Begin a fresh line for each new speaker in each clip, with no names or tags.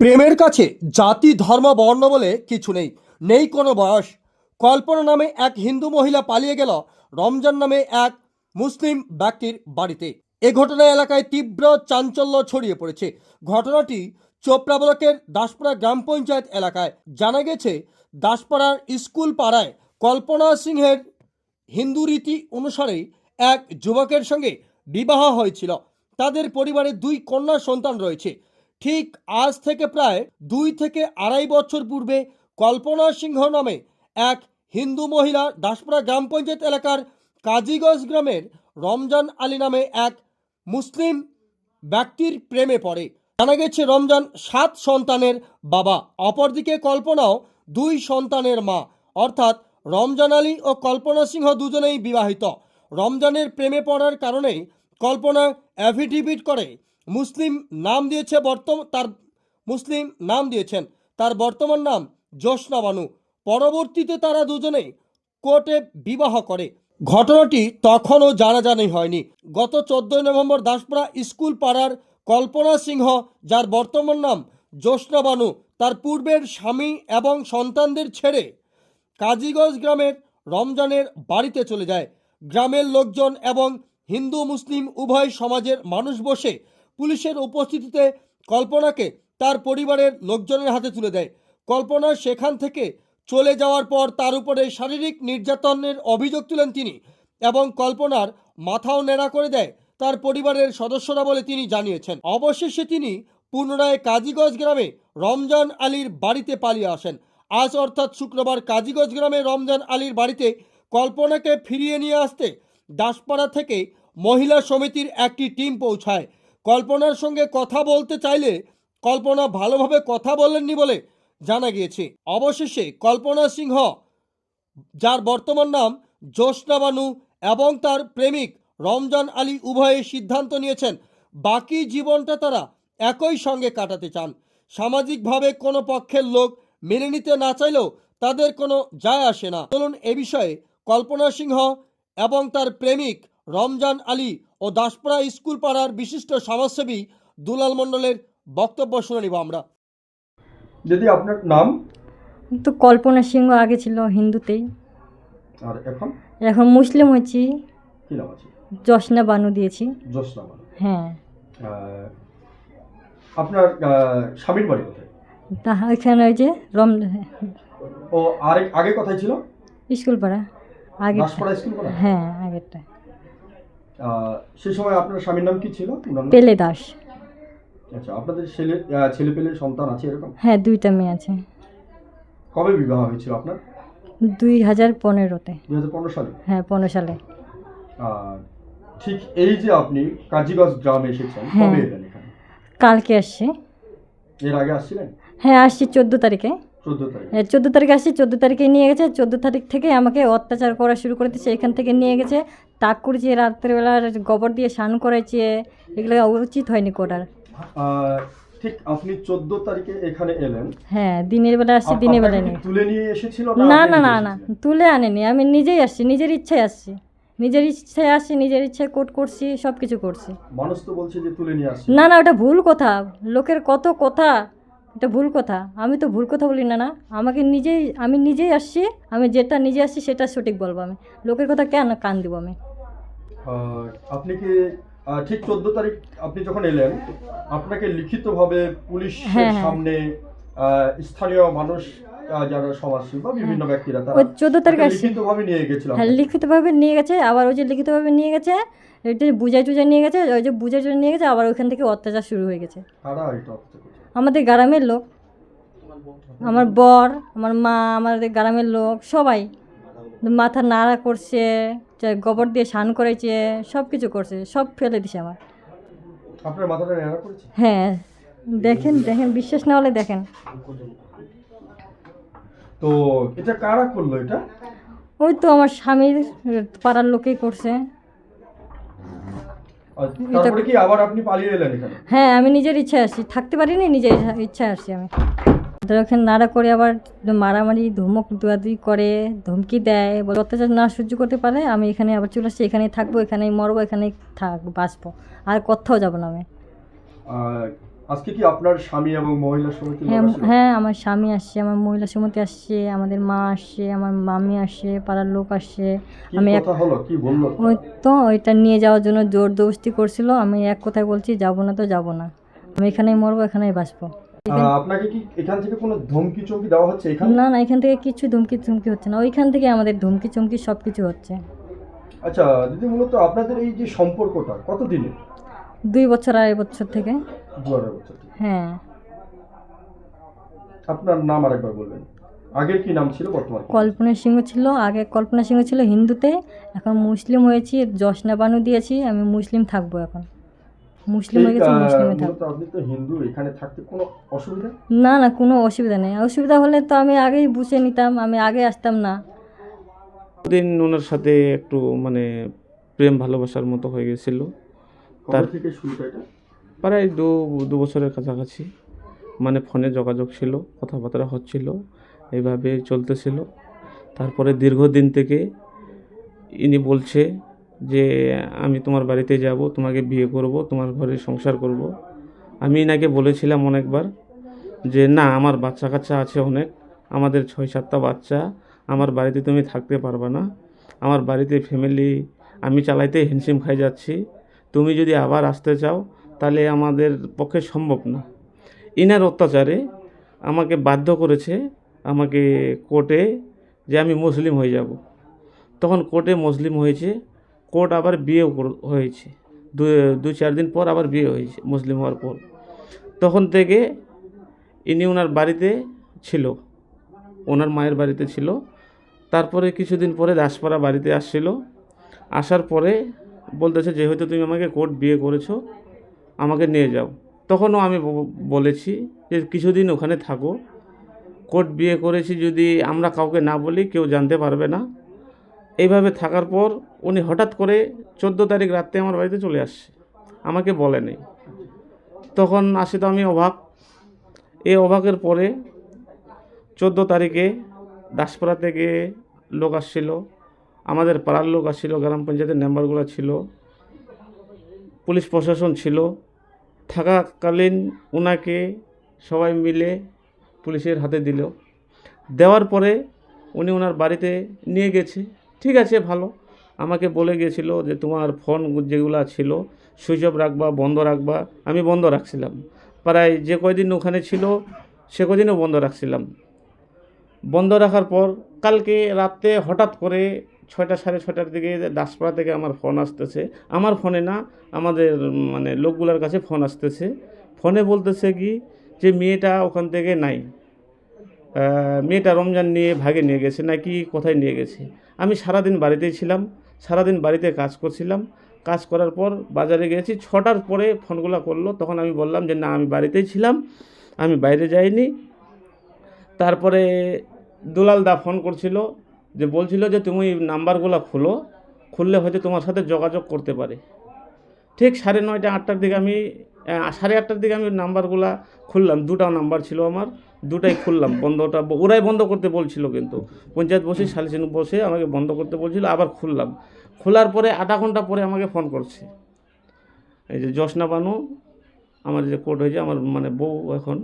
প্রেমের কাছে জাতি, ধর্ম, বর্ণ বলে কিছু নেই। নেই কোনো বয়স। কল্পনা নামে এক হিন্দু মহিলা পালিয়ে গেল রমজান নামে এক মুসলিম ব্যক্তির বাড়িতে। এ ঘটনায় এলাকায় তীব্র চাঞ্চল্য ছড়িয়ে পড়েছে। ঘটনাটি চোপড়া ব্লকের দাসপাড়া গ্রাম পঞ্চায়েত এলাকায়। জানা গেছে, দাসপাড়ার স্কুল পাড়ায় কল্পনা সিংহের হিন্দু রীতি অনুসারে এক যুবকের সঙ্গে বিবাহ হয়েছিল। তাদের পরিবারে দুই কন্যা সন্তান রয়েছে। ঠিক আজ থেকে প্রায় দুই থেকে আড়াই বছর পূর্বে কল্পনা সিংহ নামে এক হিন্দু মহিলা দাসপাড়া গ্রাম পঞ্চায়েত এলাকার কাজীগঞ্জ গ্রামের রমজান আলী নামে এক মুসলিম ব্যক্তির প্রেমে পড়ে। জানা গেছে, রমজান সাত সন্তানের বাবা, অপরদিকে কল্পনাও দুই সন্তানের মা। অর্থাৎ রমজান আলী ও কল্পনা সিংহ দুজনেই বিবাহিত। রমজানের প্রেমে পড়ার কারণেই কল্পনা অ্যাফিডেভিট করে মুসলিম নাম দিয়েছে বর্তমান তার মুসলিম নাম দিয়েছেন। তার বর্তমান নাম জোসনা বানু। পরবর্তীতে তারা দুজনেই কোর্টে বিবাহ করে। ঘটনাটি তখনও জানাজানি হয়নি। গত চোদ্দই নভেম্বর দাসপাড়া স্কুল পাড়ার কল্পনা সিংহ, যার বর্তমান নাম জ্যোৎস্না বানু, তার পূর্বের স্বামী এবং সন্তানদের ছেড়ে কাজীগঞ্জ গ্রামের রমজানের বাড়িতে চলে যায়। গ্রামের লোকজন এবং হিন্দু মুসলিম উভয় সমাজের মানুষ বসে পুলিশের উপস্থিতিতে কল্পনাকে তার পরিবারের লোকজনের হাতে তুলে দেয়। কল্পনা সেখান থেকে চলে যাওয়ার পর তার উপরে শারীরিক নির্যাতনের অভিযোগ তুলেন তিনি এবং কল্পনার মাথাও নেড়া করে দেয় তার পরিবারের সদস্যরা বলে তিনি জানিয়েছেন। অবশেষে তিনি পুনরায় কাজীগঞ্জ গ্রামে রমজান আলীর বাড়িতে পালিয়ে আসেন। আজ অর্থাৎ শুক্রবার কাজীগঞ্জ গ্রামে রমজান আলীর বাড়িতে কল্পনাকে ফিরিয়ে নিয়ে আসতে দাসপাড়া থেকে মহিলা সমিতির একটি টিম পৌঁছায়। কল্পনার সঙ্গে কথা বলতে চাইলে কল্পনা ভালোভাবে কথা বলেননি বলে জানা গিয়েছে। অবশেষে কল্পনা সিংহ, যার বর্তমান নাম জ্যোৎস্না বানু এবং তার প্রেমিক রমজান আলী উভয়ে সিদ্ধান্ত নিয়েছেন, বাকি জীবনটা তারা একই সঙ্গে কাটাতে চান। সামাজিকভাবে কোনো পক্ষের লোক মেনে নিতে না চাইলেও তাদের কোনো যায় আসে না। চলুন এ বিষয়ে কল্পনা সিংহ এবং তার প্রেমিক রমজান আলী ও দাসপাড়া স্কুল পাড়ার বিশিষ্ট সমাজসেবী দুলাল মণ্ডলের বক্তব্য শুনে নিব আমরা।
দিদি আপনার নাম?
তো কল্পনা সিংহ আগে ছিল হিন্দুতেই।
আর এখন?
এখন মুসলিম হয়েছি।
কি নাম আছে?
জশনা বানু দিয়েছি।
জোসনা বানু।
হ্যাঁ।
আহ, আপনার আহ, স্বামীর বাড়ি কোথায়?
তা এখানে ওই যে রম
ও আরেক আগে কোথায় ছিল?
স্কুল পাড়া। আগে
দাসপাড়া স্কুল করা
হ্যাঁ আগেরটা।
সেই সময় আপনার স্বামীর নাম কি ছিল?
পেলে দাস।
আচ্ছা আপনাদের ছেলে ছেলে পেলে সন্তান আছে এরকম?
হ্যাঁ দুইটা মেয়ে আছে।
কবে বিবাহ হয়েছিল আপনার?
দুই হাজার পনেরোতে।
দুই হাজার পনেরো সালে?
হ্যাঁ পনেরো সালে।
আর ঠিক এই যে আপনি কাজীগঞ্জ গ্রামে এসেছেন
হ্যাঁ।
কবে এলেন এখানে?
কালকে আসছি।
এর আগে আসছিলেন?
হ্যাঁ আসছি চোদ্দ তারিখে।
চোদ্দ তারিখ।
চোদ্দ তারিখে আসছি চোদ্দ তারিখে নিয়ে গেছে চোদ্দ তারিখ থেকে আমাকে অত্যাচার করা শুরু করে দিচ্ছে এখান থেকে নিয়ে গেছে। তাক করেছে রাত্রেবেলা গোবর দিয়ে স্নান করেছে এগুলো উচিত হয়নি করার।
ঠিক আপনি চোদ্দ তারিখে এখানে এলেন।
হ্যাঁ দিনের বেলা আসছি দিনের বেলা
তুলে নিয়ে এসেছিল
না না না না? তুলে আনেনি আমি নিজেই আসছি নিজের ইচ্ছায় আসছি। নিজের ইচ্ছায় আসছি নিজের ইচ্ছায় কোট করছি সব কিছু করছি।
মানুষ তো বলছে যে তুলে নিয়ে আসছে।
না না ওটা ভুল কথা লোকের কত কথা এটা ভুল কথা আমি তো ভুল কথা বলি না না আমাকে নিজেই আমি নিজেই আসছি আমি যেটা নিজে আসছি সেটা সঠিক বলব আমি। লোকের কথা কেন কান দিব আমি?
আপনি কি ঠিক চোদ্দ তারিখ আপনি যখন এলেন আপনাকে লিখিতভাবে পুলিশের
হ্যাঁ, হ্যাঁ।
সামনে স্থানীয় মানুষ আহ, যারা সমাজসেবী বা বিভিন্ন ব্যক্তিরা তারা
ওই চোদ্দ তারিখে
একটা লিখিতভাবে নিয়ে গেছিল
হ্যাঁ লিখিতভাবে নিয়ে গেছে আবার ওই যে লিখিতভাবে নিয়ে গেছে এটা বুঝাই টুজাই নিয়ে গেছে ওই যে বুঝাই টুজাই নিয়ে গেছে আবার ওইখান থেকে অত্যাচার শুরু হয়ে গেছে? আমাদের গ্রামের লোক। আমার বর আমার মা আমাদের গ্রামের লোক সবাই। মাথা নাড়া করছে। গোবর দিয়ে স্নান করেছে সব কিছু করছে সব ফেলে দিছে আমার।
আপনার মাথাটা নেড়া করেছে?
হ্যাঁ দেখেন দেখেন বিশ্বাস না হলে দেখেন।
তো এটা কারা করল এটা?
ওই তো আমার স্বামীর পাড়ার লোকেই করছে।
তারপরে কি আবার আপনি পালিয়ে এলেন এখানে?
হ্যাঁ আমি নিজের ইচ্ছায় আসছি। থাকতে পারিনি নিজের ইচ্ছায় আসছি আমি। ধরো ওখানে নাড়া করে আবার মারামারি ধমক দুয়াদুই করে ধমকি দেয় বলে অত্যাচার না সহ্য করতে পারে আমি এখানে আবার চলে আসছি এখানেই থাকব এখানেই মরবো এখানেই থাক বাঁচবো। আর কোথাও যাব না আমি।
আজকে কি আপনার স্বামী এবং মহিলা সমিতি
হ্যাঁ হ্যাঁ আমার স্বামী আসছে আমার মহিলা সমিতি আসছে আমাদের মা আসছে আমার মামি আসছে পাড়ার লোক আসছে। আমি এক
কথা হলো? কি বলল?
ওই তো ওইটা নিয়ে যাওয়ার জন্য জোর দোস্তি করছিল। আমি এক কথায় বলছি যাব না তো যাব না। আমি এখানেই মরবো এখানেই বাঁচবো।
আপনাকে কি এখান থেকে কোনো ধমকি চমকি দেওয়া হচ্ছে এখানে?
না না এখান থেকে কিছু ধুমকি ধুমকি হচ্ছে না। ওইখান থেকে আমাদের ধুমকি চুমকি সব কিছু হচ্ছে।
আচ্ছা দিদি মূলত আপনাদের এই যে সম্পর্কটা কত দিনে
দুই বছর আড়াই বছর থেকে।
দু আড়াই বছর থেকে।
হ্যাঁ।
আপনার নাম আরেকবার বলবেন। আগের কি নাম ছিল বর্তমান কি?
কল্পনা সিংহ ছিল। আগে কল্পনা সিংহ ছিল হিন্দুতে। এখন মুসলিম হয়েছি জশনা বানু দিয়েছি আমি মুসলিম থাকব এখন। মুসলিম হয়ে
এই,
গেছি
আহ,
মুসলিমে থাকব।
মূলত আপনি তো হিন্দু এখানে থাকতে কোনো অসুবিধা?
না না কোনো অসুবিধা নেই। অসুবিধা হলে তো আমি আগেই বুঝে নিতাম আমি আগে আসতাম না।
দিন ওনার সাথে একটু মানে প্রেম ভালোবাসার মতো হয়ে গেছিল। তার-
থেকে শুরুটা এটা?
প্রায় দু দু বছরের কাছাকাছি। মানে ফোনে যোগাযোগ ছিল কথাবার্তা হচ্ছিল এইভাবে চলতেছিল। তারপরে দীর্ঘদিন থেকে ইনি বলছে যে আমি তোমার বাড়িতে যাব তোমাকে বিয়ে করব তোমার ঘরে সংসার করব। আমি এনাকে বলেছিলাম অনেকবার যে না আমার বাচ্চা কাচ্চা আছে অনেক। আমাদের ছয় সাতটা বাচ্চা। আমার বাড়িতে তুমি থাকতে পারবে না। আমার বাড়িতে ফ্যামিলি আমি চালাইতে হিমশিম খাই যাচ্ছি। তুমি যদি আবার আসতে চাও, তাহলে আমাদের পক্ষে সম্ভব না। ইনার অত্যাচারে আমাকে বাধ্য করেছে, আমাকে কোর্টে যে আমি মুসলিম হয়ে যাব। তখন কোর্টে মুসলিম হয়েছে কোর্ট আবার কর- হয়েছে। দু দু চার দিন পর আবার বিয়ে হয়েছে, মুসলিম হওয়ার পর। তখন থেকে ইনি ওনার বাড়িতে ছিল ওনার মায়ের বাড়িতে ছিল। তারপরে কিছুদিন পরে দাসপাড়া বাড়িতে আসছিল। আসার পরে বলতেছে যেহেতু তুমি আমাকে কোর্ট বিয়ে করেছ, আমাকে নিয়ে যাও। তখনও আমি বলেছি যে, কিছুদিন ওখানে থাকো। কোর্ট বিয়ে করেছি যদি আমরা কাউকে না বলি, কেউ জানতে পারবে না। এইভাবে থাকার পর উনি হঠাৎ করে চোদ্দ তারিখ রাত্রে আমার বাড়িতে চলে আসছে। আমাকে বলে নেই। তখন আসে তো আমি অবাক। এই অবাকের পরে চোদ্দ তারিখে দাসপাড়া থেকে লোক আসছিল। আমাদের পাড়ার লোক আসছিল, গ্রাম পঞ্চায়েতের মেম্বারগুলো ছিল, পুলিশ প্রশাসন ছিল। থাকাকালীন ওনাকে সবাই মিলে পুলিশের হাতে দিল। দেওয়ার পরে উনি ওনার বাড়িতে নিয়ে গেছে। ঠিক আছে, ভালো। আমাকে বলে গিয়েছিল যে তোমার ফোন যেগুলো ছিল, সুইচ অফ রাখবা, বন্ধ রাখবা, আমি বন্ধ রাখছিলাম। প্রায় যে কয়দিন ওখানে ছিল, সে কদিনও বন্ধ রাখছিলাম। বন্ধ রাখার পর কালকে রাতে হঠাৎ করে ছয়টা সাড়ে ছটার দিকে দাসপাড়া থেকে আমার ফোন আসতেছে। আমার ফোনে না, আমাদের মানে লোকগুলোর কাছে ফোন আসতেছে। ফোনে বলতেছে কি যে, মেয়েটা ওখান থেকে নাই। মেয়েটা রমজান নিয়ে ভাগে নিয়ে গেছে, নাকি কোথায় নিয়ে গেছে? আমি সারাদিন বাড়িতেই ছিলাম, সারাদিন বাড়িতে কাজ করছিলাম। কাজ করার পর বাজারে গেছি, ছটার পরে ফোনগুলো করল। তখন আমি বললাম যে, না, আমি বাড়িতেই ছিলাম, আমি বাইরে যাইনি। তারপরে দুলাল দা ফোন করছিল যে বলছিল যে তুমি নাম্বারগুলো খুলো, খুললে হয়তো তোমার সাথে যোগাযোগ করতে পারে। ঠিক সাড়ে নয়টা, আটটার দিকে আমি সাড়ে আটটার দিকে আমি নাম্বারগুলা খুললাম, দুটা নাম্বার ছিল আমার, দুটাই খুললাম, বন্ধটা ওরাই বন্ধ করতে বলছিল কিন্তু। পঞ্চায়েত বসে সালিসিন বসে আমাকে বন্ধ করতে বলছিল, আবার খুললাম। খোলার পরে আধা ঘণ্টা পরে আমাকে ফোন করছে। এই যে জশনা বানু, আমার যে কোর্ট হয়েছে, আমার মানে বউ এখন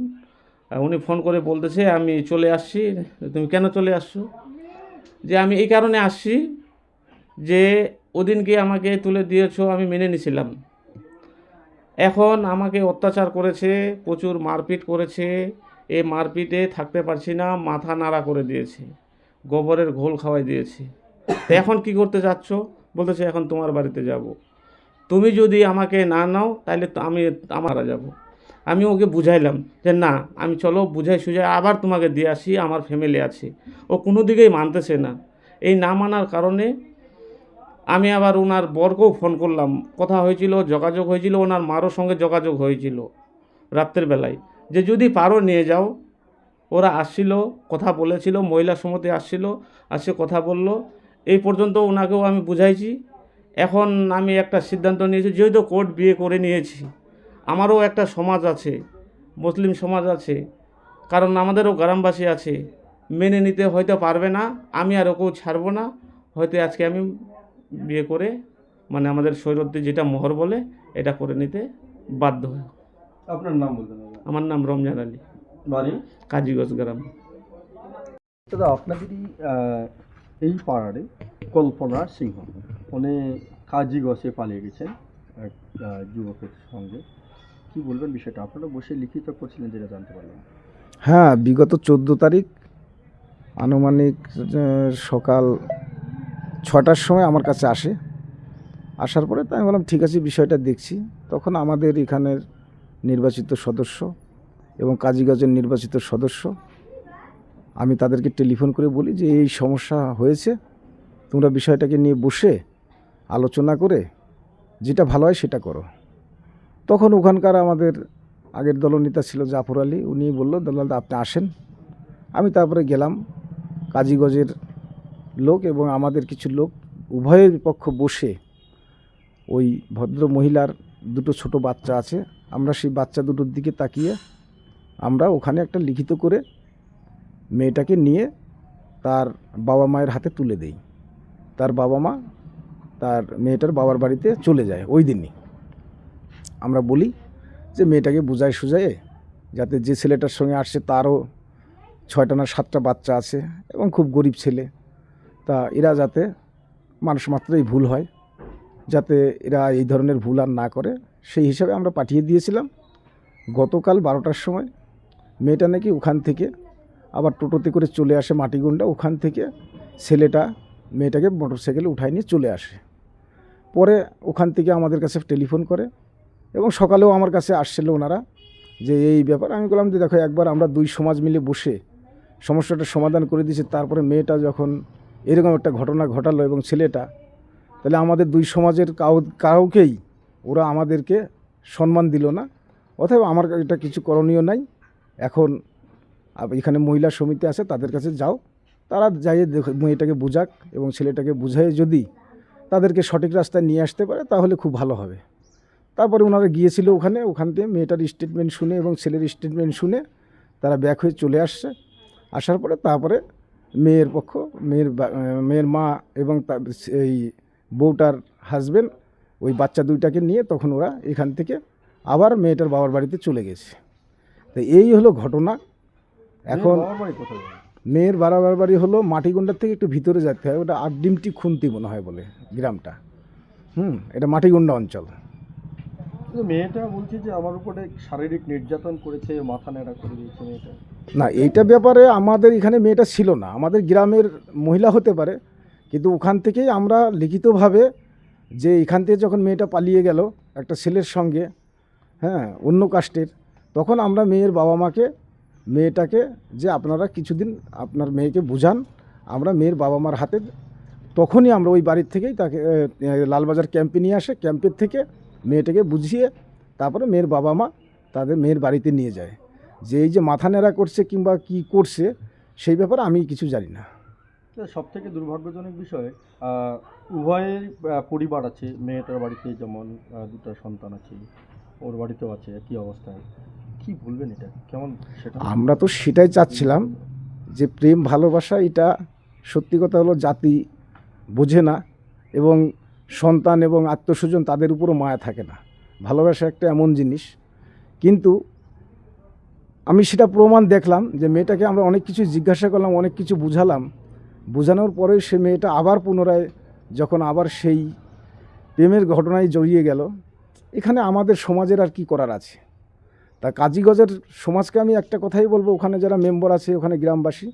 উনি ফোন করে বলতেছে, আমি চলে আসছি, তুমি কেন চলে আসছো? যে আমি এই কারণে আসছি যে ওদিনকে আমাকে তুলে দিয়েছ, আমি মেনে নিছিলাম। এখন আমাকে অত্যাচার করেছে, প্রচুর মারপিট করেছে, এ মারপিটে থাকতে পারছি না, মাথা নাড়া করে দিয়েছে, গোবরের ঘোল খাওয়াই দিয়েছে। এখন কি করতে যাচ্ছ বলতেছে, এখন তোমার বাড়িতে যাব। তুমি যদি আমাকে না নাও তাহলে আমি আমারা যাব। আমি ওকে বুঝাইলাম যে না, আমি চলো বুঝাই সুঝাই আবার তোমাকে দিয়ে আসি, আমার ফ্যামিলি আছে। ও কোনো দিকেই মানতেছে না। এই না মানার কারণে আমি আবার ওনার বরকেও ফোন করলাম। কথা হয়েছিল, যোগাযোগ হয়েছিল, ওনার মারও সঙ্গে যোগাযোগ হয়েছিল রাত্রের বেলায়। যে যদি পারো নিয়ে যাও। ওরা আসছিল, কথা বলেছিল, মহিলা সমিতি আসছিল, আসে কথা বলল। এই পর্যন্ত ওনাকেও আমি বুঝাইছি। এখন আমি একটা সিদ্ধান্ত নিয়েছি, যেহেতু কোর্ট বিয়ে করে নিয়েছি। আমারও একটা সমাজ আছে মুসলিম সমাজ আছে কারণ আমাদেরও গ্রামবাসী আছে। মেনে নিতে হয়তো পারবে না আমি আর ওকেও ছাড়বো না। হয়তো আজকে আমি বিয়ে করে মানে আমাদের শরীরতে যেটা মোহর বলে এটা করে নিতে বাধ্য হয়
আপনার নাম দাদা।
আমার নাম রমজান আলী।
বাড়ি?
কাজীগঞ্জ গ্রাম।
দাদা আপনাদেরই এই পাড়ারে কল্পনা সিংহ। উনি কাজী গছে পালিয়ে গেছেন এক যুবকের সঙ্গে। কি বলবেন বিষয়টা? আপনারা বসে লিখিত করছিলেন যেটা জানতে পারলাম।
হ্যাঁ বিগত চোদ্দ তারিখ আনুমানিক সকাল ছটার সময় আমার কাছে আসে। আসার পরে তাই আমি বললাম, ঠিক আছে, বিষয়টা দেখছি। তখন আমাদের এখানের নির্বাচিত সদস্য এবং কাজীগঞ্জের নির্বাচিত সদস্য, আমি তাদেরকে টেলিফোন করে বলি যে, এই সমস্যা হয়েছে, তোমরা বিষয়টাকে নিয়ে বসে আলোচনা করে, যেটা ভালো হয় সেটা করো। তখন ওখানকার আমাদের আগের দলনেতা ছিল জাফর আলী উনি বলল, দলাল, আপনি আসেন। আমি তারপরে গেলাম কাজীগঞ্জের লোক এবং আমাদের কিছু লোক, উভয়ের পক্ষ বসে ওই ভদ্র মহিলার দুটো ছোট বাচ্চা আছে, আমরা সেই বাচ্চা দুটোর দিকে তাকিয়ে আমরা ওখানে একটা লিখিত করে মেয়েটাকে নিয়ে তার বাবা মায়ের হাতে তুলে দেই। তার বাবা মা তার মেয়েটার বাবার বাড়িতে চলে যায় ওই দিনই। আমরা বলি যে মেয়েটাকে বুঝায় সুজায়ে যাতে যে ছেলেটার সঙ্গে আসছে তারও ছয়টা না সাতটা বাচ্চা আছে এবং খুব গরিব ছেলে। তা এরা যাতে মানুষ মাত্রই ভুল হয়, যাতে এরা এই ধরনের ভুল আর না করে। সেই হিসাবে আমরা পাঠিয়ে দিয়েছিলাম। গতকাল বারোটার সময় মেয়েটা নাকি ওখান থেকে আবার টোটোতে করে চলে আসে মাটিগুন্ডা ওখান থেকে ছেলেটা মেয়েটাকে মোটরসাইকেলে উঠায় নিয়ে চলে আসে। পরে ওখান থেকে আমাদের কাছে টেলিফোন করে এবং সকালেও আমার কাছে আসছিল ওনারা যে এই ব্যাপার। আমি বললাম যে দেখো একবার আমরা দুই সমাজ মিলে বসে সমস্যাটা সমাধান করে দিয়েছি, তারপরে মেয়েটা যখন এরকম একটা ঘটনা ঘটালো এবং ছেলেটা, তাহলে আমাদের দুই সমাজের কাউ, কাউকেই ওরা আমাদেরকে সম্মান দিল না। অথবা আমার এটা কিছু করণীয় নাই। এখন এখানে মহিলা সমিতি আছে, তাদের কাছে যাও। তারা যাই মেয়েটাকে বুঝাক এবং ছেলেটাকে বুঝাই যদি তাদেরকে সঠিক রাস্তায় নিয়ে আসতে পারে, তাহলে খুব ভালো হবে। তারপরে ওনারা গিয়েছিল ওখানে ওখান থেকে মেয়েটার স্টেটমেন্ট শুনে এবং ছেলের স্টেটমেন্ট শুনে তারা ব্যাক হয়ে চলে আসছে। আসার পরে তারপরে মেয়ের পক্ষ মেয়ের মেয়ের মা এবং তার এই বউটার হাজবেন্ড ওই বাচ্চা দুইটাকে নিয়ে তখন ওরা এখান থেকে আবার মেয়েটার বাবার বাড়িতে চলে গেছে। তো এই হলো ঘটনা। এখন
মেয়ের বাবার বাড়ি
হলো মাটিগুন্ডার থেকে একটু ভিতরে যেতে হয় ওটা আটডিমটি খুন্তি মনে হয় বলে গ্রামটা। হুম এটা মাটিগুন্ডা অঞ্চল।
কিন্তু মেয়েটা বলছে যে আমার উপরে শারীরিক নির্যাতন করেছে, মাথা নেড়া করে দিয়েছে মেয়েটা।
না, এইটা ব্যাপারে আমাদের এখানে মেয়েটা ছিল না। আমাদের গ্রামের মহিলা হতে পারে, কিন্তু ওখান থেকেই আমরা লিখিতভাবে যে এখান থেকে যখন মেয়েটা পালিয়ে গেল একটা ছেলের সঙ্গে হ্যাঁ অন্য কাস্টের, তখন আমরা মেয়ের বাবা মাকে, মেয়েটাকে যে আপনারা কিছুদিন আপনার মেয়েকে বুঝান, আমরা মেয়ের বাবা মার হাতে, তখনই আমরা ওই বাড়ির থেকেই তাকে লালবাজার ক্যাম্পে নিয়ে আসে। ক্যাম্পের থেকে মেয়েটাকে বুঝিয়ে তারপরে মেয়ের বাবা মা তাদের মেয়ের বাড়িতে নিয়ে যায়। যে এই যে মাথা নেড়া করছে কিংবা কি করছে সেই ব্যাপারে আমি কিছু জানি না।
সব থেকে দুর্ভাগ্যজনক বিষয় উভয়ের পরিবার আছে মেয়েটার বাড়িতে যেমন দুটো সন্তান আছে ওর বাড়িতেও আছে একই অবস্থায়। কি বলবেন এটা? কেমন সেটা?
আমরা তো সেটাই চাচ্ছিলাম যে প্রেম ভালোবাসা এটা সত্যি কথা হলো জাতি বোঝে না এবং সন্তান এবং আত্মস্বজন তাদের উপরও মায়া থাকে না। ভালোবাসা একটা এমন জিনিস। কিন্তু আমি সেটা প্রমাণ দেখলাম যে মেয়েটাকে আমরা অনেক কিছু জিজ্ঞাসা করলাম, অনেক কিছু বুঝালাম। বোঝানোর পরে সে মেয়েটা আবার পুনরায় যখন আবার সেই প্রেমের ঘটনায় জড়িয়ে গেল, এখানে আমাদের সমাজের আর কি করার আছে? তা কাজীগজের সমাজকে আমি একটা কথাই বলব, ওখানে যারা মেম্বার আছে, ওখানে গ্রামবাসী,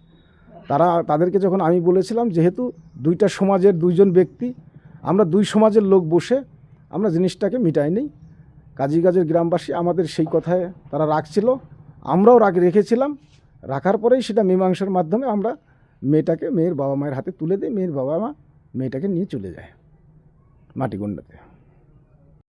তারা, তাদেরকে যখন আমি বলেছিলাম, যেহেতু দুইটা সমাজের দুইজন ব্যক্তি আমরা দুই সমাজের লোক বসে আমরা জিনিসটাকে মিটাই নিই। কাজী কাজের গ্রামবাসী আমাদের সেই কথায় তারা রাখছিল, আমরাও রাখ রেখেছিলাম। রাখার পরেই সেটা মীমাংসার মাধ্যমে আমরা মেয়েটাকে, মেয়ের বাবা মায়ের হাতে তুলে দিই মেয়ের বাবা মা মেয়েটাকে নিয়ে চলে যায় মাটিগুন্ডাতে।